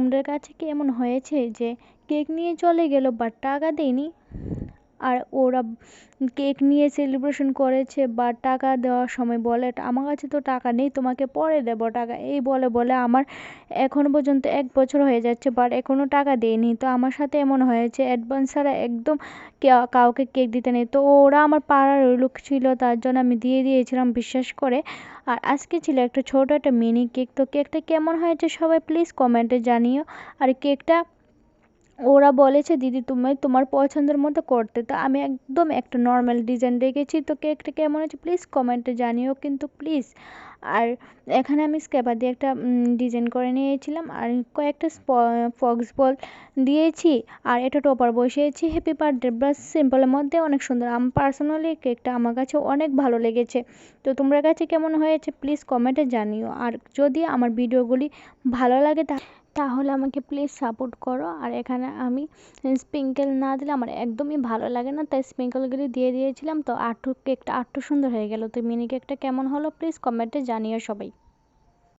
তোমাদের কাছে কি এমন হয়েছে যে কেক নিয়ে চলে গেল বাট টাকা দেয়নি? আর ওরা কেক নিয়ে সেলিব্রেশন করেছে বা টাকা দেওয়ার সময় বলে, আমার কাছে তো টাকা নেই, তোমাকে পরে দেবো টাকা। এই বলে বলে আমার এখনও পর্যন্ত এক বছর হয়ে যাচ্ছে বাট এখনও টাকা দেয়নি। তো আমার সাথে এমন হয়েছে অ্যাডভান্স ছাড়া একদম কাউকে কেক দিতে নেই। তো ওরা আমার পাড়ার লোক ছিল, তার জন্য আমি দিয়ে দিয়েছিলাম, বিশ্বাস করে। আর আজকে ছিল একটা ছোটো একটা মিনি কেক। তো কেকটা কেমন হয়েছে সবাই প্লিজ কমেন্টে জানিও। আর কেকটা ওরা বলেছে, দিদি, তুমি তোমার পছন্দের মতো করতে। তো আমি একদম একটা নর্মাল ডিজাইন রেখেছি তো কেকটা কেমন হয়েছে? প্লিজ কমেন্টে জানিও কিন্তু প্লিজ আর এখানে আমি স্ক্যাপার দিয়ে একটা ডিজাইন করে নিয়েছিলাম। আর কয়েকটা ফক্স বল দিয়েছি। আর এটা টপার বসিয়েছি। হ্যাপি বার্থডে ব্লাস সিম্পলের মধ্যে অনেক সুন্দর। আমার পার্সোনালি কেকটা আমার কাছে অনেক ভালো লেগেছে। তো তোমার কাছে কেমন হয়েছে? প্লিজ কমেন্টে জানিও। আর যদি আমার ভিডিওগুলি ভালো লাগে তা তাহলে আমাকে প্লিজ সাপোর্ট করো। আর এখানে আমি স্প্রিঙ্কেল না দিলে আমার একদমই ভালো লাগে না। তাই স্প্রিঙ্কেলগুলি দিয়ে দিয়েছিলাম। তো আটটু কেকটা আটটু সুন্দর হয়ে গেল। তো মিনি কেকটা কেমন হলো প্লিজ কমেন্টে জানিও সবাই।